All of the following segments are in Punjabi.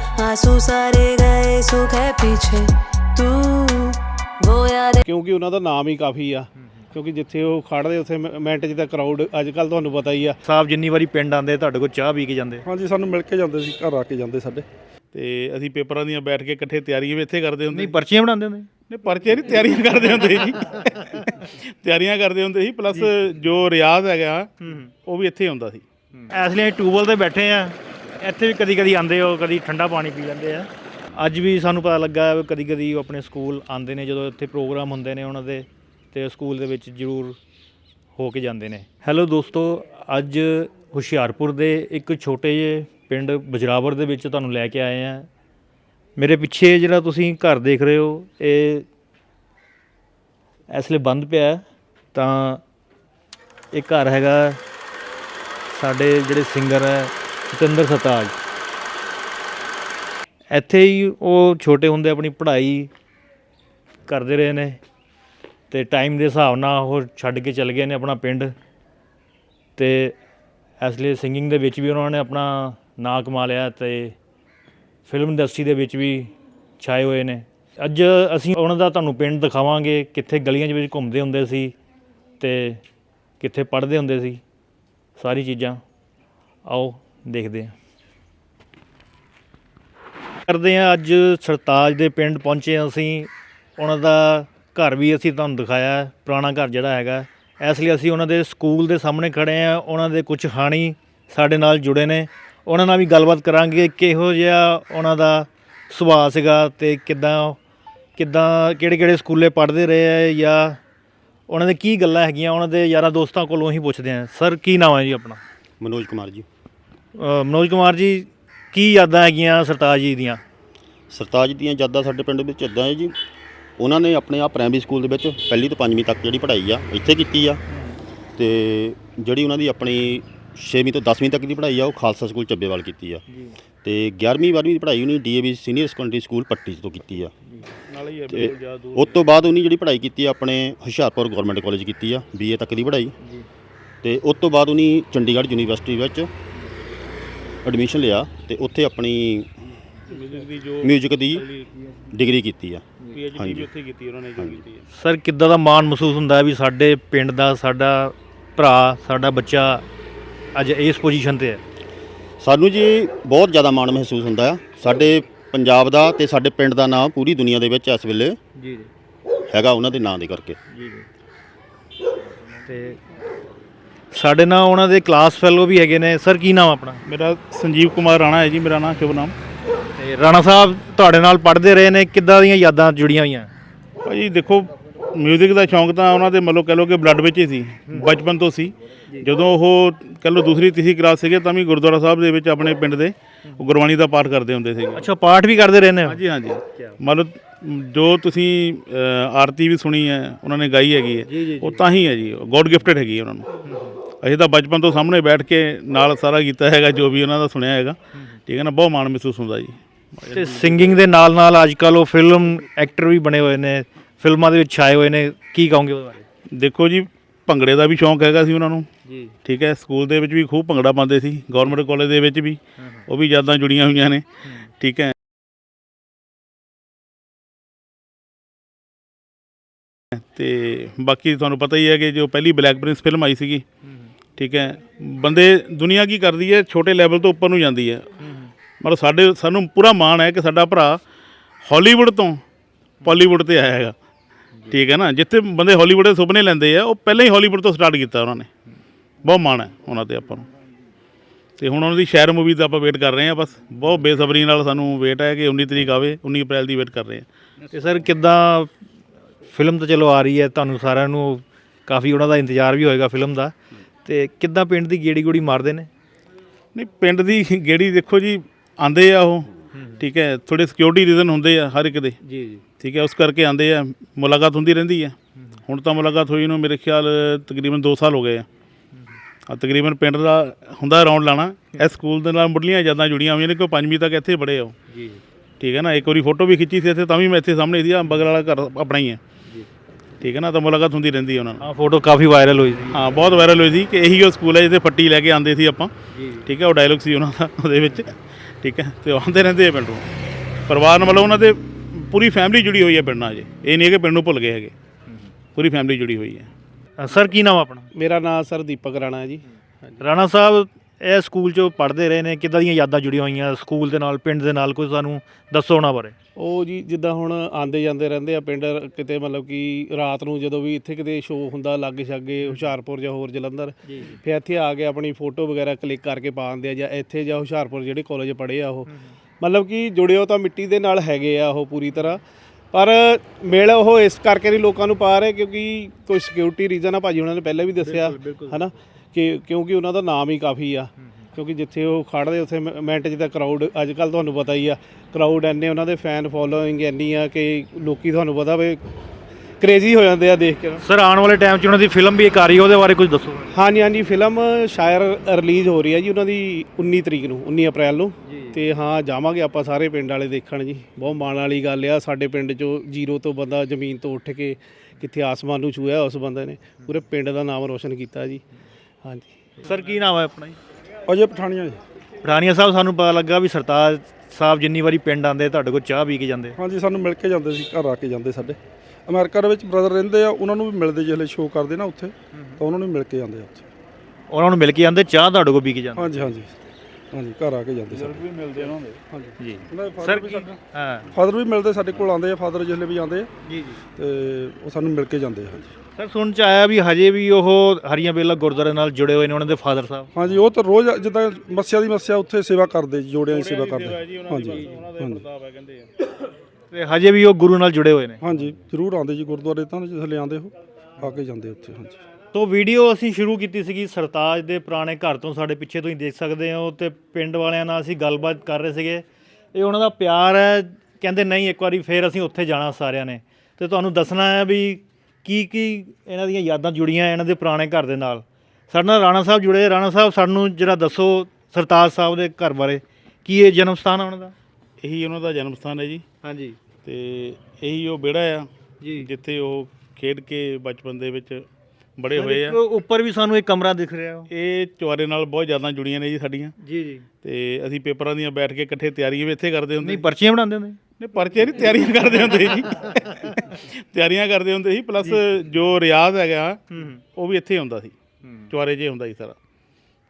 डरूं आंसू सारे गए सुख है पीछे तू वो याद ਕਿਉਂਕਿ ਉਹਨਾਂ ਦਾ ਨਾਮ ਹੀ ਕਾਫੀ ਆ ਕਿਉਂਕਿ ਜਿੱਥੇ ਉਹ ਖੜਦੇ ਉੱਥੇ ਮ- ਮਿੰਟ 'ਚ ਤਾਂ ਕਰਾਊਡ ਅੱਜ ਕੱਲ ਤੁਹਾਨੂੰ ਪਤਾ ਹੀ ਆ ਸਾਹਿਬ ਜਿੰਨੀ ਵਾਰੀ ਪਿੰਡ ਆਉਂਦੇ ਤੁਹਾਡੇ ਕੋਲ ਚਾਹ ਪੀ ਕੇ ਜਾਂਦੇ ਹਾਂਜੀ ਸਾਨੂੰ ਮਿਲ ਕੇ ਜਾਂਦੇ ਸੀ ਘਰ ਆ ਕੇ ਜਾਂਦੇ ਸਾਡੇ ਤੇ ਅਸੀਂ ਪੇਪਰਾਂ ਦੀਆਂ ਬੈਠ ਕੇ ਇਕੱਠੇ ਤਿਆਰੀਆਂ ਵੀ ਇੱਥੇ ਕਰਦੇ ਹੁੰਦੇ ਨਹੀਂ ਪਰਚੀਆਂ ਬਣਾਉਂਦੇ ਹੁੰਦੇ ਨੇ ਪਰਚੇ ਨਹੀਂ ਤਿਆਰੀਆਂ ਕਰਦੇ ਹੁੰਦੇ ਜੀ ਤਿਆਰੀਆਂ ਕਰਦੇ ਹੁੰਦੇ ਸੀ ਪਲੱਸ ਜੋ ਰਿਆਜ਼ ਹੈਗਾ ਉਹ ਵੀ ਇੱਥੇ ਹੁੰਦਾ ਸੀ ਇਸ ਲਈ ਟਿਊਬਲ ਤੇ ਬੈਠੇ ਆ ਇੱਥੇ ਵੀ ਕਦੀ ਕਦੀ ਆਉਂਦੇ ਹੋ, ਕਦੀ ਠੰਡਾ ਪਾਣੀ ਪੀ ਲੈਂਦੇ ਆ। ਅੱਜ ਵੀ ਸਾਨੂੰ ਪਤਾ ਲੱਗਾ ਵੀ ਕਦੀ ਕਦੀ ਉਹ ਆਪਣੇ ਸਕੂਲ ਆਉਂਦੇ ਨੇ, ਜਦੋਂ ਇੱਥੇ ਪ੍ਰੋਗਰਾਮ ਹੁੰਦੇ ਨੇ ਉਹਨਾਂ ਦੇ, ਤੇ ਸਕੂਲ ਦੇ ਵਿੱਚ ਜ਼ਰੂਰ ਹੋ ਕੇ ਜਾਂਦੇ ਨੇ। ਹੈਲੋ ਦੋਸਤੋ, ਅੱਜ ਹੁਸ਼ਿਆਰਪੁਰ ਦੇ ਇੱਕ ਛੋਟੇ ਜਿਹੇ ਪਿੰਡ ਬਜਰਾਵਰ ਦੇ ਵਿੱਚ ਤੁਹਾਨੂੰ ਲੈ ਕੇ ਆਏ ਆ। ਮੇਰੇ ਪਿੱਛੇ ਜਿਹੜਾ ਤੁਸੀਂ ਘਰ ਦੇਖ ਰਹੇ ਹੋ, ਇਹ ਇਸ ਲਈ ਬੰਦ ਪਿਆ ਤਾਂ ਇਹ ਘਰ ਹੈਗਾ ਸਾਡੇ ਜਿਹੜੇ ਸਿੰਗਰ ਹੈ ਸਤਿੰਦਰ ਸਰਤਾਜ। ਇੱਥੇ ਹੀ ਉਹ ਛੋਟੇ ਹੁੰਦੇ ਆਪਣੀ ਪੜ੍ਹਾਈ ਕਰਦੇ ਰਹੇ ਨੇ ਤੇ ਟਾਈਮ ਦੇ ਹਿਸਾਬ ਨਾਲ ਉਹ ਛੱਡ ਕੇ ਚਲੇ ਗਏ ਨੇ ਆਪਣਾ ਪਿੰਡ ਤੇ ਇਸ ਲਈ ਸਿੰਗਿੰਗ ਦੇ ਵਿੱਚ ਵੀ ਉਹਨਾਂ ਨੇ ਆਪਣਾ ਨਾਂ ਕਮਾ ਲਿਆ ਤੇ ਫਿਲਮ ਇੰਡਸਟਰੀ ਦੇ ਵਿੱਚ ਵੀ ਛਾਏ ਹੋਏ ਨੇ। ਅੱਜ ਅਸੀਂ ਉਹਨਾਂ ਦਾ ਤੁਹਾਨੂੰ ਪਿੰਡ ਦਿਖਾਵਾਂਗੇ ਕਿੱਥੇ ਗਲੀਆਂ ਦੇ ਵਿੱਚ ਘੁੰਮਦੇ ਹੁੰਦੇ ਸੀ ਤੇ ਕਿੱਥੇ ਪੜ੍ਹਦੇ ਹੁੰਦੇ ਸੀ। ਸਾਰੀ ਚੀਜ਼ਾਂ। ਆਓ। ਦੇਖਦੇ ਹਾਂ। ਕਰਦੇ ਹਾਂ ਅੱਜ ਸਰਤਾਜ ਦੇ ਪਿੰਡ ਪਹੁੰਚੇ ਹਾਂ ਅਸੀਂ। ਉਹਨਾਂ ਦਾ ਘਰ ਵੀ ਅਸੀਂ ਤੁਹਾਨੂੰ ਦਿਖਾਇਆ ਪੁਰਾਣਾ ਘਰ ਜਿਹੜਾ ਹੈਗਾ। ਇਸ ਲਈ ਅਸੀਂ ਉਹਨਾਂ ਦੇ ਸਕੂਲ ਦੇ ਸਾਹਮਣੇ ਖੜੇ ਆ ਉਹਨਾਂ ਦੇ ਕੁਝ ਹਾਣੀ ਸਾਡੇ ਨਾਲ ਜੁੜੇ ਨੇ। ਉਹਨਾਂ ਨਾਲ ਵੀ ਗੱਲਬਾਤ ਕਰਾਂਗੇ ਕਿਹੋ ਜਿਹਾ ਉਹਨਾਂ ਦਾ ਸੁਭਾਅ ਸੀਗਾ ਤੇ ਕਿੱਦਾਂ ਕਿੱਦਾਂ ਕਿਹੜੇ ਕਿਹੜੇ ਸਕੂਲੇ ਪੜ੍ਹਦੇ ਰਹੇ ਆ ਜਾਂ ਉਹਨਾਂ ਦੇ ਕੀ ਗੱਲਾਂ ਹੈਗੀਆਂ। ਉਹਨਾਂ ਦੇ ਯਾਰਾਂ ਦੋਸਤਾਂ ਕੋਲੋਂ ਹੀ ਪੁੱਛਦੇ ਆ ਸਰ, ਕੀ ਨਾਮ ਹੈ ਜੀ ਆਪਣਾ? ਮਨੋਜ ਕੁਮਾਰ ਜੀ। ਅ, ਮਨੋਜ ਕੁਮਾਰ ਜੀ ਕੀ ਯਾਦਾਂ ਹੈਗੀਆਂ ਸਰਤਾਜ ਜੀ ਦੀਆਂ? ਸਰਤਾਜ ਦੀਆਂ ਯਾਦਾਂ ਸਾਡੇ ਪਿੰਡ ਵਿੱਚ ਇਦਾਂ ਹੈ ਜੀ। ਉਹਨਾਂ ਨੇ ਆਪਣੇ ਆ ਪ੍ਰਾਇਮਰੀ ਸਕੂਲ ਦੇ ਵਿੱਚ ਪਹਿਲੀ ਤੋਂ ਪੰਜਵੀਂ ਤੱਕ ਜਿਹੜੀ ਪੜ੍ਹਾਈ ਆ ਇੱਥੇ ਕੀਤੀ ਆ। ਤੇ ਜਿਹੜੀ ਉਹਨਾਂ ਦੀ ਆਪਣੀ 6ਵੀਂ ਤੋਂ 10ਵੀਂ ਤੱਕ ਦੀ ਪੜ੍ਹਾਈ ਆ ਉਹ ਖਾਲਸਾ ਸਕੂਲ ਚੱਬੇਵਾਲ ਕੀਤੀ ਆ। ਤੇ 11ਵੀਂ 12ਵੀਂ ਦੀ ਪੜ੍ਹਾਈ ਉਹਨੇ DAV senior secondary school Patti ਤੋਂ ਕੀਤੀ ਆ। ਨਾਲ ਹੀ ਤੇ ਉਸ ਤੋਂ ਬਾਅਦ ਉਹਨੇ ਜਿਹੜੀ ਪੜ੍ਹਾਈ ਕੀਤੀ ਆ ਆਪਣੇ ਹੁਸ਼ਿਆਰਪੁਰ ਗਵਰਨਮੈਂਟ ਕਾਲਜ ਕੀਤੀ ਆ ਬੀਏ ਤੱਕ ਦੀ ਪੜ੍ਹਾਈ। ਤੇ ਉਸ ਤੋਂ ਬਾਅਦ ਉਹਨੇ ਚੰਡੀਗੜ੍ਹ ਯੂਨੀਵਰਸਿਟੀ ਵਿੱਚ ਐਡਮਿਸ਼ਨ ਲਿਆ ਤੇ ਉੱਥੇ ਆਪਣੀ ਮਿਊਜ਼ਿਕ ਦੀ ਜੋ ਮਿਊਜ਼ਿਕ ਦੀ ਡਿਗਰੀ ਕੀਤੀ ਆ। ਪੀਐਚਡੀ ਹਾਂਜੀ। ਵੀ ਉੱਥੇ ਕੀਤੀ ਉਹਨਾਂ ਨੇ ਜੋ ਕੀਤੀ ਹੈ ਸਰ ਕਿੱਦਾਂ ਦਾ ਮਾਣ ਮਹਿਸੂਸ ਹੁੰਦਾ ਹੈ ਵੀ ਸਾਡੇ ਪਿੰਡ ਦਾ ਸਾਡਾ ਭਰਾ ਸਾਡਾ ਬੱਚਾ ਅੱਜ ਇਸ ਪੋਜੀਸ਼ਨ ਤੇ ਹੈ? ਸਾਨੂੰ ਜੀ ਬਹੁਤ ਜ਼ਿਆਦਾ ਮਾਣ ਮਹਿਸੂਸ ਹੁੰਦਾ ਆ। ਸਾਡੇ ਪੰਜਾਬ ਦਾ ਤੇ ਸਾਡੇ ਪਿੰਡ ਦਾ ਨਾਮ ਪੂਰੀ ਦੁਨੀਆ ਦੇ ਵਿੱਚ ਇਸ ਵੇਲੇ ਜੀ ਹੈਗਾ ਉਹਨਾਂ ਦੇ ਨਾਂ ਦੇ ਕਰਕੇ। ਜੀ ਤੇ ਸਾਡੇ ਨਾਲ ਉਹਨਾਂ ਦੇ ਕਲਾਸ ਫੈਲੋ ਵੀ ਹੈਗੇ ਨੇ। ਸਰ ਕੀ ਨਾਮ ਆਪਣਾ? ਮੇਰਾ ਸੰਜੀਵ ਕੁਮਾਰ ਰਾਣਾ ਹੈ ਜੀ ਮੇਰਾ ਨਾਮ ਸ਼ੁਭ ਨਾਮ। ਤੇ ਰਾਣਾ ਸਾਹਿਬ ਤੁਹਾਡੇ ਨਾਲ ਪੜ੍ਹਦੇ ਰਹੇ ਨੇ ਕਿੱਦਾਂ ਦੀਆਂ ਯਾਦਾਂ ਜੁੜੀਆਂ ਹੋਈਆਂ? ਭਾਜੀ ਦੇਖੋ 뮤직 ਦਾ ਸ਼ੌਂਕ ਤਾਂ ਉਹਨਾਂ ਦੇ ਮਤਲਬ ਕਹ ਲਓ ਕਿ ਬਲੱਡ ਵਿੱਚ ਹੀ ਸੀ ਬਚਪਨ ਤੋਂ ਸੀ। ਜਦੋਂ ਉਹ ਕਹ ਲਓ ਦੂਸਰੀ ਤੀਸਰੀ ਕਲਾਸ ਸੀਗੇ ਤਾਂ ਵੀ ਗੁਰਦੁਆਰਾ ਸਾਹਿਬ ਦੇ ਵਿੱਚ ਆਪਣੇ ਪਿੰਡ ਦੇ ਉਹ ਗੁਰਬਾਣੀ ਦਾ ਪਾਠ ਕਰਦੇ ਹੁੰਦੇ ਸੀਗੇ। ਅੱਛਾ ਪਾਠ ਵੀ ਕਰਦੇ ਰਹੇ ਨੇ ਹਾਂਜੀ ਹਾਂਜੀ। ਮਤਲਬ ਜੋ ਤੁਸੀਂ ਅ, ਆਰਤੀ ਵੀ ਸੁਣੀ ਹੈ ਉਹਨਾਂ ਨੇ ਗਾਈ ਹੈਗੀ ਹੈ ਉਹ ਤਾਂ ਹੀ ਹੈ ਜੀ ਗੋਡ ਗਿਫਟਡ ਹੈਗੀ ਹੈ ਉਹਨਾਂ ਨੂੰ। ਅਸੀਂ ਤਾਂ ਬਚਪਨ ਤੋਂ ਸਾਹਮਣੇ ਬੈਠ ਕੇ ਨਾਲ ਸਾਰਾ ਕੀਤਾ ਹੈਗਾ ਜੋ ਵੀ ਉਹਨਾਂ ਦਾ ਸੁਣਿਆ ਹੈਗਾ। ਠੀਕ ਹੈ ਨਾ ਬਹੁਤ ਮਾਣ ਮਹਿਸੂਸ ਹੁੰਦਾ ਜੀ। ਤੇ ਸਿੰਗਿੰਗ ਦੇ ਨਾਲ ਨਾਲ ਅੱਜ ਕੱਲ ਉਹ ਫਿਲਮ ਐਕਟਰ ਵੀ ਬਣੇ ਹੋਏ ਨੇ ਫਿਲਮਾਂ ਦੇ ਵਿੱਚ ਛਾਏ ਹੋਏ ਨੇ ਕੀ ਕਹੋਗੇ ਉਹਦੇ ਬਾਰੇ? ਦੇਖੋ ਜੀ ਭੰਗੜੇ ਦਾ ਵੀ ਸ਼ੌਂਕ ਹੈਗਾ ਸੀ ਉਹਨਾਂ ਨੂੰ। ਜੀ। ਠੀਕ ਹੈ ਸਕੂਲ ਦੇ ਵਿੱਚ ਵੀ ਖੂਬ ਭੰਗੜਾ ਪਾਉਂਦੇ ਸੀ ਗਵਰਨਮੈਂਟ ਕਾਲਜ ਦੇ ਵਿੱਚ ਵੀ। ਉਹ ਵੀ ਯਾਦਾਂ ਜੁੜੀਆਂ ਹੋਈਆਂ ਨੇ। ਠੀਕ ਹੈ। ਤੇ ਬਾਕੀ ਤੁਹਾਨੂੰ ਪਤਾ ਹੀ ਹੈ ਕਿ ਜੋ ਪਹਿਲੀ ਬਲੈਕ ਪ੍ਰਿੰਸ ਫਿਲਮ ਆਈ ਸੀਗੀ ਠੀਕ ਹੈ ਬੰਦੇ ਦੁਨੀਆ ਕੀ ਕਰਦੀ ਹੈ ਛੋਟੇ ਲੈਵਲ ਤੋਂ ਉੱਪਰ ਨੂੰ ਜਾਂਦੀ ਹੈ। ਮਤਲਬ ਸਾਡੇ ਸਾਨੂੰ ਪੂਰਾ ਮਾਣ ਹੈ ਕਿ ਸਾਡਾ ਭਰਾ ਹਾਲੀਵੁੱਡ ਤੋਂ ਪਾਲੀਵੁੱਡ ਤੇ ਆਇਆ ਹੈਗਾ। ਠੀਕ ਹੈ ਨਾ ਜਿੱਥੇ ਬੰਦੇ ਹਾਲੀਵੁੱਡ ਦੇ ਸੁਪਨੇ ਲੈਂਦੇ ਆ ਉਹ ਪਹਿਲਾਂ ਹੀ ਹਾਲੀਵੁੱਡ ਤੋਂ ਸਟਾਰਟ ਕੀਤਾ ਉਹਨਾਂ ਨੇ। ਬਹੁਤ ਮਾਣ ਹੈ ਉਹਨਾਂ ਤੇ ਆਪਾਂ ਨੂੰ। ਤੇ ਹੁਣ ਉਹਨਾਂ ਦੀ ਸ਼ਹਿਰ ਮੂਵੀ ਦਾ ਆਪਾਂ ਵੇਟ ਕਰ ਰਹੇ ਹਾਂ ਬਸ। ਬਹੁਤ ਬੇਸਬਰੀ ਨਾਲ ਸਾਨੂੰ ਵੇਟ ਹੈ ਕਿ 19 ਤਰੀਕ ਆਵੇ 19 ਅਪ੍ਰੈਲ ਦੀ ਵੇਟ ਕਰ ਰਹੇ ਹਾਂ। ਤੇ ਸਰ ਕਿੱਦਾਂ ਫਿਲਮ ਤਾਂ ਚਲੋ ਆ ਰਹੀ ਹੈ ਤੁਹਾਨੂੰ ਸਾਰਿਆਂ ਨੂੰ ਕਾਫੀ ਉਹਨਾਂ ਦਾ ਇੰਤਜ਼ਾਰ ਵੀ ਹੋਏਗਾ ਫਿਲਮ ਦਾ। ਤੇ ਕਿੱਦਾਂ ਪਿੰਡ ਦੀ ਗੇੜੀ ਗੂੜੀ ਮਾਰਦੇ ਨੇ? ਨਹੀਂ ਪਿੰਡ ਦੀ ਗੇੜੀ ਦੇਖੋ ਜੀ ਆਂਦੇ ਆ ਉਹ। ਠੀਕ ਹੈ ਥੋੜੇ ਸਿਕਿਉਰਿਟੀ ਰੀਜ਼ਨ ਹੁੰਦੇ ਆ ਹਰ ਇੱਕ ਦੇ। ਜੀ ਜੀ। ਠੀਕ ਹੈ ਉਸ ਕਰਕੇ ਆਂਦੇ ਆ ਮੁਲਾਕਾਤ ਹੁੰਦੀ ਰਹਿੰਦੀ ਹੈ ਹੁਣ ਤਾਂ ਮੁਲਾਕਾਤ ਹੋਈ ਨੂੰ ਮੇਰੇ ਖਿਆਲ ਤਕਰੀਬਨ 2 ਸਾਲ ਹੋ ਗਏ ਆ। ਆ ਤਕਰੀਬਨ ਪਿੰਡ ਦਾ ਹੁੰਦਾ ਰਾਉਂਡ ਲਾਣਾ ਇਹ ਸਕੂਲ ਦੇ ਨਾਲ ਮੁੱਢਲੀਆਂ ਯਾਦਾਂ ਜੁੜੀਆਂ ਹੋਈਆਂ ਨੇ ਕਿ ਪੰਜਵੀਂ ਤੱਕ ਇੱਥੇ ਪੜ੍ਹੇ ਆ ਜੀ। ਠੀਕ ਹੈ ਨਾ ਇੱਕ ਵਾਰੀ ਫੋਟੋ ਵੀ ਖਿੱਚੀ ਸੀ ਇੱਥੇ ਤਾਂ ਵੀ ਮੈਂ ਇੱਥੇ ਸਾਹਮਣੇ ਸੀ ਆ ਬਗਲ ਵਾਲਾ ਘਰ ਆਪਣਾ ਹੀ ਹੈ ਠੀਕ ਹੈ ਨਾ ਤਾਂ ਮੁਲਾਕਾਤ ਹੁੰਦੀ ਰਹਿੰਦੀ ਹੈ ਉਹਨਾਂ ਨਾਲ। ਹਾਂ ਫੋਟੋ ਕਾਫੀ ਵਾਇਰਲ ਹੋਈ ਸੀ। ਹਾਂ ਬਹੁਤ ਵਾਇਰਲ ਹੋਈ ਸੀ ਕਿ ਇਹੀ ਉਹ ਸਕੂਲ ਹੈ ਜਿੱਥੇ ਫੱਟੀ ਲੈ ਕੇ ਆਉਂਦੇ ਸੀ ਆਪਾਂ। ਠੀਕ ਹੈ ਉਹ ਡਾਇਲੌਗ ਸੀ ਉਹਨਾਂ ਦਾ ਉਹਦੇ ਵਿੱਚ। ਠੀਕ ਹੈ? ਤੇ ਉਹ ਆਉਂਦੇ ਰਹਿੰਦੇ ਆ ਪਿੰਡ। ਨੂੰ ਪਰਿਵਾਰ ਨਾਲ ਮਤਲਬ ਉਹਨਾਂ ਦੇ ਪੂਰੀ ਫੈਮਿਲੀ ਜੁੜੀ ਹੋਈ ਹੈ ਪਿੰਡ ਨਾਲ ਜੀ ਇਹ ਨਹੀਂ ਹੈ ਕਿ ਪਿੰਡ ਨੂੰ ਭੁੱਲ ਗਏ ਹੈਗੇ। ਪੂਰੀ ਫੈਮਿਲੀ ਜੁੜੀ ਹੋਈ ਹੈ। ਸਰ ਕੀ ਨਾਮ ਆਪਣਾ? ਮੇਰਾ ਨਾਮ ਸਰ ਦੀਪਕ ਰਾਣਾ ਹੈ ਜੀ। ਰਾਣਾ ਸਾਹਿਬ ਇਹ ਸਕੂਲ 'ਚੋਂ ਪੜ੍ਹਦੇ ਰਹੇ ਨੇ ਕਿੱਦਾਂ ਦੀਆਂ ਯਾਦਾਂ ਜੁੜੀਆਂ ਹੋਈਆਂ ਸਕੂਲ ਦੇ ਨਾਲ ਪਿੰਡ ਦੇ ਨਾਲ ਕੋਈ ਸਾਨੂੰ ਦੱਸੋ ਉਹਨਾਂ ਬਾਰੇ? ਉਹ ਜੀ ਜਿੱਦਾਂ ਹੁਣ ਆਂਦੇ ਜਾਂਦੇ ਰਹਿੰਦੇ ਆ ਪਿੰਡ ਕਿਤੇ ਮਤਲਬ ਕਿ ਰਾਤ ਨੂੰ ਜਦੋਂ ਵੀ ਇੱਥੇ ਕਿਤੇ ਸ਼ੋਅ ਹੁੰਦਾ ਲਾਗੇ ਛਾਗੇ ਹੁਸ਼ਿਆਰਪੁਰ ਜਾਂ ਹੋਰ ਜਲੰਧਰ ਫਿਰ ਇੱਥੇ ਆ ਕੇ ਆਪਣੀ ਫੋਟੋ ਵਗੈਰਾ ਕਲਿੱਕ ਕਰਕੇ ਪਾ ਦਿੰਦੇ ਆ ਜਾਂ ਇੱਥੇ ਜਾਂ ਹੁਸ਼ਿਆਰਪੁਰ ਜਿਹੜੇ ਕਾਲਜ ਪੜ੍ਹੇ ਆ ਉਹ। ਮਤਲਬ ਕਿ ਜੁੜਿਓ ਤਾਂ ਮਿੱਟੀ ਦੇ ਨਾਲ ਹੈਗੇ ਆ ਉਹ ਪੂਰੀ ਤਰ੍ਹਾਂ ਪਰ ਮੇਲ ਉਹ ਇਸ ਕਰਕੇ ਨਹੀਂ ਲੋਕਾਂ ਨੂੰ ਪਾ ਰਹੇ ਕਿਉਂਕਿ ਕੋਈ ਸਿਕਿਉਰਿਟੀ ਰੀਜ਼ਨ ਆ ਭਾਜੀ ਉਹਨਾਂ ਨੇ ਪਹਿਲਾਂ ਵੀ ਦੱਸਿਆ ਹਨਾ? ਕਿ ਕਿਉਂਕਿ ਉਹਨਾਂ ਦਾ ਨਾਮ ਹੀ ਕਾਫੀ ਆ। ਕਿਉਂਕਿ ਜਿੱਥੇ ਉਹ ਖੜਦੇ ਉੱਥੇ ਮਿੰਟ ਤਾਂ ਕਰਾਊਡ ਅੱਜ ਕੱਲ ਤੁਹਾਨੂੰ ਪਤਾ ਹੀ ਆ ਕਰਾਊਡ ਐਨੇ ਉਹਨਾਂ ਦੇ ਫੈਨ ਫੋਲੋਇੰਗ ਐਨੀ ਆ ਕਿ ਲੋਕੀ ਤੁਹਾਨੂੰ ਪਤਾ ਵੀ ਕ੍ਰੇਜ਼ੀ ਹੋ ਜਾਂਦੇ ਆ ਦੇਖ ਕੇ। ਸਰ ਆਉਣ ਵਾਲੇ ਟਾਈਮ 'ਚ ਉਹਨਾਂ ਦੀ ਫਿਲਮ ਵੀ ਇੱਕ ਆ ਰਹੀ ਹੈ ਉਹਦੇ ਬਾਰੇ ਕੁਝ ਦੱਸੋ। ਹਾਂਜੀ ਹਾਂਜੀ ਫਿਲਮ ਸ਼ਾਇਰ ਰਿਲੀਜ਼ ਹੋ ਰਹੀ ਹੈ ਜੀ ਉਹਨਾਂ ਦੀ 19 ਤਰੀਕ ਨੂੰ 19 ਅਪ੍ਰੈਲ ਨੂੰ। ਤੇ ਹਾਂ ਜਾਵਾਂਗੇ ਆਪਾਂ ਸਾਰੇ ਪਿੰਡ ਵਾਲੇ ਦੇਖਣ ਜੀ। ਬਹੁਤ ਮਾਣ ਵਾਲੀ ਗੱਲ ਆ ਸਾਡੇ ਪਿੰਡ 'ਚੋਂ ਜ਼ੀਰੋ ਤੋਂ ਬੰਦਾ ਜ਼ਮੀਨ ਤੋਂ ਉੱਠ ਕੇ ਕਿੱਥੇ ਆਸਮਾਨ ਨੂੰ ਛੂਇਆ ਉਸ ਬੰਦੇ ਨੇ। ਪੂਰੇ ਪਿੰਡ ਦਾ ਨਾਮ ਰੋਸ਼ਨ ਕੀਤਾ ਜੀ। ਹਾਂਜੀ। ਸਰ ਕੀ ਨਾਮ ਹੈ ਆਪਣਾ ਜੀ? ਅਜੇ ਪਠਾਣੀਆਂ ਜੀ। ਰਾਣੀਆ ਸਾਹਿਬ ਸਾਨੂੰ ਪਤਾ ਲੱਗਾ ਵੀ ਸਰਤਾਜ ਸਾਹਿਬ ਜਿੰਨੀ ਵਾਰੀ ਪਿੰਡ ਆਉਂਦੇ ਤੁਹਾਡੇ ਕੋਲ ਚਾਹ ਪੀ ਕੇ ਜਾਂਦੇ। ਹਾਂਜੀ ਸਾਨੂੰ ਮਿਲ ਕੇ ਜਾਂਦੇ ਸੀ ਘਰ ਆ ਕੇ ਜਾਂਦੇ ਸਾਡੇ। ਅਮਰੀਕਾ ਦੇ ਵਿੱਚ ਬ੍ਰਦਰ ਰਹਿੰਦੇ ਆ ਉਹਨਾਂ ਨੂੰ ਵੀ ਮਿਲਦੇ ਜਿਹੜੇ ਸ਼ੋਅ ਕਰਦੇ ਨਾ ਉੱਥੇ ਤਾਂ ਉਹਨਾਂ ਨੂੰ ਮਿਲ ਕੇ ਜਾਂਦੇ ਆ ਉੱਥੇ। ਉਹਨਾਂ ਨੂੰ ਮਿਲ ਕੇ ਜਾਂਦੇ ਚਾਹ ਤੁਹਾਡੇ ਕੋਲ ਪੀ ਕੇ ਜਾਂਦੇ। ਹਾਂਜੀ ਹਾਂਜੀ। ਹਾਂਜੀ ਘਰ ਆ ਕੇ ਜਾਂਦੇ ਸਾਡੇ। ਵੀ ਮਿਲਦੇ ਉਹਨਾਂ ਦੇ ਹਾਂਜੀ। ਜੀ। ਸਰ ਫਾਦਰ ਵੀ ਕੀ ਸਾਡੇ ਹਾਂ। ਫਾਦਰ ਵੀ ਮਿਲਦੇ ਸਾਡੇ ਕੋਲ ਆਉਂਦੇ ਆ ਫਾਦਰ ਜਿਸਲੇ ਵੀ ਆਉਂਦੇ ਆ। ਜੀ ਜੀ। ਤੇ ਉਹ ਸਾਨੂੰ ਮਿਲ ਕੇ ਜਾਂਦੇ ਆ ਹਾਂਜੀ। ਸਰ ਸੁਣ ਚ ਆਇਆ ਵੀ ਹਜੇ ਵੀ ਉਹ ਹਰੀਆਂ ਬੇਲਾ ਗੁਰਦੁਆਰੇ ਨਾਲ ਜੁੜੇ ਹੋਏ ਨੇ ਉਹਨਾਂ ਦੇ ਫਾਦਰ ਸਾਹਿਬ? ਹਾਂਜੀ ਉਹ ਤਾਂ ਰੋਜ਼ ਜਿੱਦਾਂ ਮੱਸਿਆ ਦੀ ਮੱਸਿਆ ਉੱਥੇ ਸੇਵਾ ਕਰਦੇ ਜੀ, ਜੋੜਿਆਂ ਦੀ ਸੇਵਾ ਕਰਦੇ। ਹਾਂਜੀ ਹਾਂਜੀ। ਤੇ ਹਜੇ ਵੀ ਉਹ ਗੁਰੂ ਨਾਲ ਜੁੜੇ ਹੋਏ ਨੇ? ਹਾਂਜੀ ਜ਼ਰੂਰ ਆਉਂਦੇ ਜੀ ਗੁਰਦੁਆਰੇ ਤਾਂ ਜਿਸਲੇ ਆਉਂਦੇ ਉਹ ਆ ਕੇ ਜਾਂਦੇ ਉੱਥੇ ਹਾਂਜੀ। ਤੋ ਵੀਡੀਓ ਅਸੀਂ ਸ਼ੁਰੂ ਕੀਤੀ ਸੀਗੀ ਸਰਤਾਜ ਦੇ ਪੁਰਾਣੇ ਘਰ ਤੋਂ ਸਾਡੇ ਪਿੱਛੇ ਤੁਸੀਂ ਦੇਖ ਸਕਦੇ ਹੋ ਤੇ ਪਿੰਡ ਵਾਲਿਆਂ ਨਾਲ ਅਸੀਂ ਗੱਲਬਾਤ ਕਰ ਰਹੇ ਸੀਗੇ। ਇਹ ਉਹਨਾਂ ਦਾ ਪਿਆਰ ਹੈ ਕਹਿੰਦੇ ਨਹੀਂ ਇੱਕ ਵਾਰੀ ਫੇਰ ਅਸੀਂ ਉੱਥੇ ਜਾਣਾ ਸਾਰਿਆਂ ਨੇ। ਤੇ ਤੁਹਾਨੂੰ ਦੱਸਣਾ ਹੈ ਵੀ ਕੀ ਕੀ ਇਹਨਾਂ ਦੀਆਂ ਯਾਦਾਂ ਜੁੜੀਆਂ ਇਹਨਾਂ ਦੇ ਪੁਰਾਣੇ ਘਰ ਦੇ ਨਾਲ? ਸਾਡੇ ਨਾਲ ਰਾਣਾ ਸਾਹਿਬ ਜੁੜੇ। ਰਾਣਾ ਸਾਹਿਬ ਸਾਨੂੰ ਜਿਹੜਾ ਦੱਸੋ ਸਰਤਾਜ ਸਾਹਿਬ ਦੇ ਘਰ ਬਾਰੇ। ਕੀ ਇਹ ਜਨਮ ਸਥਾਨ ਆ ਉਹਨਾਂ ਦਾ? ਇਹੀ ਉਹਨਾਂ ਦਾ ਜਨਮ ਸਥਾਨ ਹੈ ਜੀ। ਹਾਂਜੀ। ਤੇ ਇਹੀ ਉਹ ਵਿਹੜਾ ਆ ਜੀ। ਜਿੱਥੇ ਉਹ ਖੇਡ ਕੇ ਬਚਪਨ ਦੇ ਵਿੱਚ ਬੜੇ ਹੋਏ ਆ। ਉੱਪਰ ਵੀ ਸਾਨੂੰ ਇੱਕ ਕਮਰਾ ਦਿਖ ਰਿਹਾ ਇਹ ਚੁਆਰੇ ਨਾਲ ਬਹੁਤ ਜ਼ਿਆਦਾ ਜੁੜੀਆਂ ਨੇ ਜੀ ਸਾਡੀਆਂ। ਜੀ ਜੀ। ਤੇ ਅਸੀਂ ਪੇਪਰਾਂ ਦੀਆਂ ਬੈਠ ਕੇ ਇਕੱਠੇ ਤਿਆਰੀਆਂ ਵੀ ਇੱਥੇ ਕਰਦੇ ਹੁੰਦੇ ਨਹੀਂ ਪਰਚੀਆਂ ਬਣਾਉਂਦੇ ਹੁੰਦੇ? ਨੇ ਪਰਚੇ ਨਹੀਂ ਤਿਆਰੀਆਂ ਕਰਦੇ ਹੁੰਦੇ ਜੀ ਤਿਆਰੀਆਂ ਕਰਦੇ ਹੁੰਦੇ ਸੀ ਪਲੱਸ ਜੋ ਰਿਆਜ਼ ਹੈਗਾ ਉਹ ਵੀ ਇੱਥੇ ਹੁੰਦਾ ਸੀ। ਚੁਆਰੇ ਹੀ ਹੁੰਦਾ ਸੀ ਸਾਰਾ।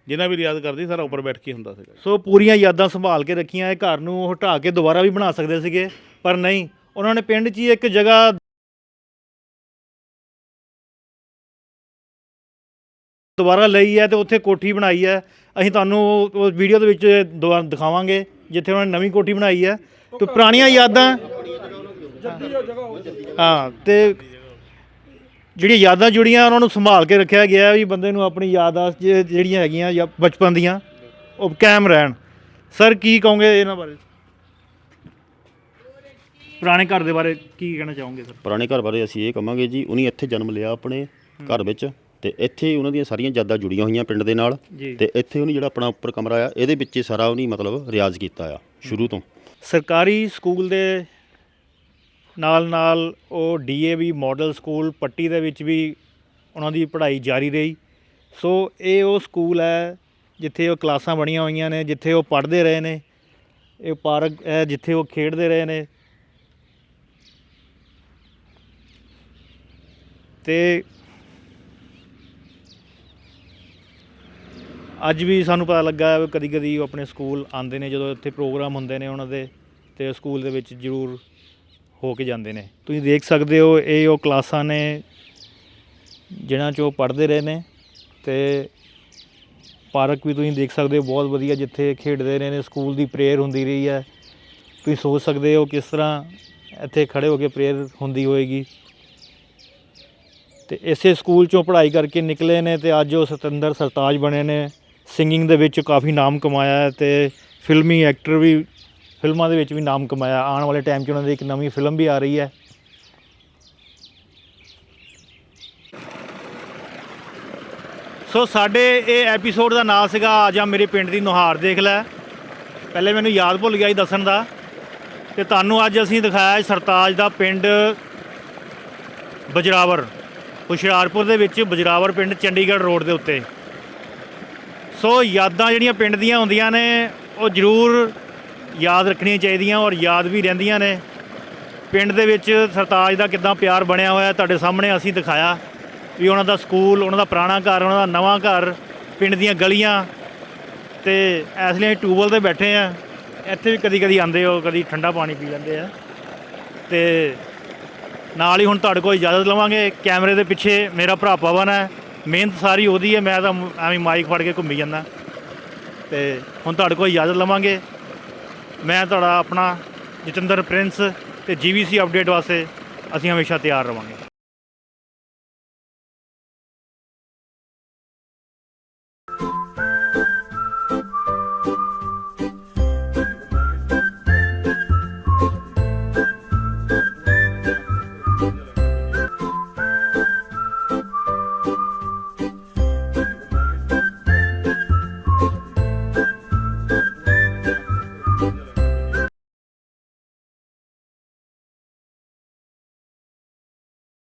ਜਿੰਨਾ ਵੀ ਰਿਆਜ਼ ਕਰਦੀ ਸਾਰਾ ਉੱਪਰ ਬੈਠ ਕੇ ਹੁੰਦਾ ਸੀਗਾ। ਸੋ ਪੂਰੀਆਂ ਯਾਦਾਂ ਸੰਭਾਲ ਕੇ ਰੱਖੀਆਂ ਇਹ ਘਰ ਨੂੰ ਉਹ ਢਾਹ ਕੇ ਦੁਬਾਰਾ ਵੀ ਬਣਾ ਸਕਦੇ ਸੀਗੇ ਪਰ ਨਹੀਂ। ਉਹਨਾਂ ਨੇ ਪਿੰਡ 'ਚ ਹੀ ਇੱਕ ਜਗ੍ਹਾ ਦੁਬਾਰਾ ਲਈ ਹੈ ਤੇ ਉੱਥੇ ਕੋਠੀ ਬਣਾਈ ਹੈ। ਅਸੀਂ ਤੁਹਾਨੂੰ ਉਹ ਵੀਡੀਓ ਦੇ ਵਿੱਚ ਦੁਬਾਰਾ ਦਿਖਾਵਾਂਗੇ ਜਿੱਥੇ ਉਹਨਾਂ ਨੇ ਨਵੀਂ ਕੋਠੀ ਬਣਾਈ ਹੈ। ਤੇ ਪੁਰਾਣੀਆਂ ਯਾਦਾਂ ਹਾਂ ਤੇ ਜਿਹੜੀਆਂ ਯਾਦਾਂ ਜੁੜੀਆਂ ਉਹਨਾਂ ਨੂੰ ਸੰਭਾਲ ਕੇ ਰੱਖਿਆ ਗਿਆ ਵੀ ਬੰਦੇ ਨੂੰ ਆਪਣੀ ਯਾਦਾਂ ਜਿਹੜੀਆਂ ਹੈਗੀਆਂ ਜਾਂ ਬਚਪਨ ਦੀਆਂ ਉਹ ਕਾਇਮ ਰਹਿਣ। ਸਰ ਕੀ ਕਹੋਗੇ ਇਹਨਾਂ ਬਾਰੇ? ਪੁਰਾਣੇ ਘਰ ਦੇ ਬਾਰੇ ਕੀ ਕਹਿਣਾ ਚਾਹੋਗੇ ਸਰ? ਪੁਰਾਣੇ ਘਰ ਬਾਰੇ ਅਸੀਂ ਇਹ ਕਹਾਂਗੇ ਜੀ ਉਹਨੇ ਇੱਥੇ ਜਨਮ ਲਿਆ ਆਪਣੇ ਘਰ ਵਿੱਚ ਤੇ ਇੱਥੇ ਉਹਨਾਂ ਦੀਆਂ ਸਾਰੀਆਂ ਯਾਦਾਂ ਜੁੜੀਆਂ ਹੋਈਆਂ ਪਿੰਡ ਦੇ ਨਾਲ ਤੇ ਇੱਥੇ ਉਹਨੇ ਜਿਹੜਾ ਆਪਣਾ ਉੱਪਰ ਕਮਰਾ ਆ ਇਹਦੇ ਵਿੱਚ ਹੀ ਸਾਰਾ ਉਹਨੇ ਮਤਲਬ ਰਿਆਜ਼ ਕੀਤਾ ਆ ਸ਼ੁਰੂ ਤੋਂ। ਸਰਕਾਰੀ ਸਕੂਲ ਦੇ ਨਾਲ ਨਾਲ ਉਹ ਡੀਏਵੀ ਮਾਡਲ ਸਕੂਲ, ਪੱਟੀ ਦੇ ਵਿੱਚ ਵੀ ਉਹਨਾਂ ਦੀ ਪੜ੍ਹਾਈ ਜਾਰੀ ਰਹੀ। ਸੋ ਇਹ ਉਹ ਸਕੂਲ ਹੈ ਜਿੱਥੇ ਉਹ ਕਲਾਸਾਂ ਬਣੀਆਂ ਹੋਈਆਂ ਨੇ, ਜਿੱਥੇ ਉਹ ਪੜ੍ਹਦੇ ਰਹੇ ਨੇ। ਇਹ ਪਾਰਕ ਹੈ ਜਿੱਥੇ ਉਹ ਖੇਡਦੇ ਰਹੇ ਨੇ। ਤੇ ਅੱਜ ਵੀ ਸਾਨੂੰ ਪਤਾ ਲੱਗਾ ਕਦੀ ਕਦੀ ਉਹ ਆਪਣੇ ਸਕੂਲ ਆਉਂਦੇ ਨੇ, ਜਦੋਂ ਇੱਥੇ ਪ੍ਰੋਗਰਾਮ ਹੁੰਦੇ ਨੇ ਉਹਨਾਂ ਦੇ, ਤੇ ਸਕੂਲ ਦੇ ਵਿੱਚ ਜ਼ਰੂਰ ਹੋ ਕੇ ਜਾਂਦੇ ਨੇ। ਤੁਸੀਂ ਦੇਖ ਸਕਦੇ ਹੋ, ਇਹ ਉਹ ਕਲਾਸਾਂ ਨੇ ਜਿਨ੍ਹਾਂ 'ਚ ਉਹ ਪੜ੍ਹਦੇ ਰਹੇ ਨੇ, ਤੇ ਪਾਰਕ ਵੀ ਤੁਸੀਂ ਦੇਖ ਸਕਦੇ ਹੋ, ਬਹੁਤ ਵਧੀਆ ਜਿੱਥੇ ਖੇਡਦੇ ਰਹੇ ਨੇ, ਸਕੂਲ ਦੀ ਪ੍ਰੇਅਰ ਹੁੰਦੀ ਰਹੀ ਹੈ। ਤੁਸੀਂ ਸੋਚ ਸਕਦੇ ਹੋ ਕਿਸ ਤਰ੍ਹਾਂ ਇੱਥੇ ਖੜੇ ਹੋ ਕੇ ਪ੍ਰੇਅਰ ਹੁੰਦੀ ਹੋਏਗੀ। ਤੇ ਇਸੇ ਸਕੂਲ ਚੋਂ ਪੜ੍ਹਾਈ ਕਰਕੇ ਨਿਕਲੇ ਨੇ, ਤੇ ਅੱਜ ਉਹ ਸਤਿੰਦਰ ਸਰਤਾਜ ਬਣੇ ਨੇ। ਸਿੰਗਿੰਗ ਦੇ ਵਿੱਚ ਕਾਫੀ ਨਾਮ ਕਮਾਇਆ ਹੈ ਤੇ ਫਿਲਮੀ ਐਕਟਰ ਵੀ, ਫਿਲਮਾਂ ਦੇ ਵਿੱਚ ਵੀ ਨਾਮ ਕਮਾਇਆ। ਆਉਣ ਵਾਲੇ ਟਾਈਮ 'ਚ ਉਹਨਾਂ ਦੀ ਇੱਕ ਨਵੀਂ ਫਿਲਮ ਵੀ ਆ ਰਹੀ ਹੈ। ਸੋ ਸਾਡੇ ਇਹ ਐਪੀਸੋਡ ਦਾ ਨਾਮ ਸੀਗਾ ਆ ਜਾ ਮੇਰੇ ਪਿੰਡ ਦੀ ਨੁਹਾਰ, ਦੇਖ ਲੈ। ਪਹਿਲੇ ਮੈਨੂੰ ਯਾਦ ਭੁੱਲ ਗਿਆ ਸੀ ਦੱਸਣ ਦਾ। ਤੇ ਤੁਹਾਨੂੰ ਅੱਜ ਅਸੀਂ ਦਿਖਾਇਆ ਸਰਤਾਜ ਦਾ ਪਿੰਡ ਬਜਰਾਵਰ, ਹੁਸ਼ਿਆਰਪੁਰ ਦੇ ਵਿੱਚ ਬਜਰਾਵਰ ਪਿੰਡ, ਚੰਡੀਗੜ੍ਹ ਰੋਡ ਦੇ ਉੱਤੇ। ਸੋ ਯਾਦਾਂ ਜਿਹੜੀਆਂ ਪਿੰਡ ਦੀਆਂ ਹੁੰਦੀਆਂ ਨੇ, ਉਹ ਜ਼ਰੂਰ ਯਾਦ ਰੱਖਣੀਆਂ ਚਾਹੀਦੀਆਂ ਔਰ ਯਾਦ ਵੀ ਰਹਿੰਦੀਆਂ ਨੇ। ਪਿੰਡ ਦੇ ਵਿੱਚ ਸਰਤਾਜ ਦਾ ਕਿੱਦਾਂ ਪਿਆਰ ਬਣਿਆ ਹੋਇਆ, ਤੁਹਾਡੇ ਸਾਹਮਣੇ ਅਸੀਂ ਦਿਖਾਇਆ ਵੀ ਉਹਨਾਂ ਦਾ ਸਕੂਲ, ਉਹਨਾਂ ਦਾ ਪੁਰਾਣਾ ਘਰ, ਉਹਨਾਂ ਦਾ ਨਵਾਂ ਘਰ, ਪਿੰਡ ਦੀਆਂ ਗਲੀਆਂ ਤੇ ਇਸ ਲਈ ਅਸੀਂ ਟਿਊਬਵੈੱਲ ਤੇ ਬੈਠੇ ਆ ਇੱਥੇ ਵੀ ਕਦੀ ਕਦੀ ਆਉਂਦੇ ਹੋ, ਕਦੀ ਠੰਡਾ ਪਾਣੀ ਪੀ ਲੈਂਦੇ ਆ। ਤੇ ਨਾਲ ਹੀ ਹੁਣ ਤੁਹਾਡੇ ਕੋਲ ਇਜਾਜ਼ਤ ਲਵਾਂਗੇ, ਕੈਮਰੇ ਦੇ ਪਿੱਛੇ ਮੇਰਾ ਭਰਾ ਪਵਨ ਹੈ। ਮਿਹਨਤ ਸਾਰੀ ਉਹਦੀ ਹੈ, ਮੈਂ ਤਾਂ ਐਵੇਂ ਮਾਈਕ ਫੜ ਕੇ ਘੁੰਮੀ ਜਾਂਦਾ। ਤੇ ਹੁਣ ਤੁਹਾਡੇ ਕੋਲ ਇਜਾਜ਼ਤ ਲਵਾਂਗੇ। ਮੈਂ ਤੁਹਾਡਾ ਆਪਣਾ ਜਤਿੰਦਰ ਪ੍ਰਿੰਸ ਤੇ ਜੀਵੀਸੀ ਅਪਡੇਟ ਵਾਸਤੇ ਅਸੀਂ ਹਮੇਸ਼ਾ ਤਿਆਰ ਰਵਾਂਗੇ।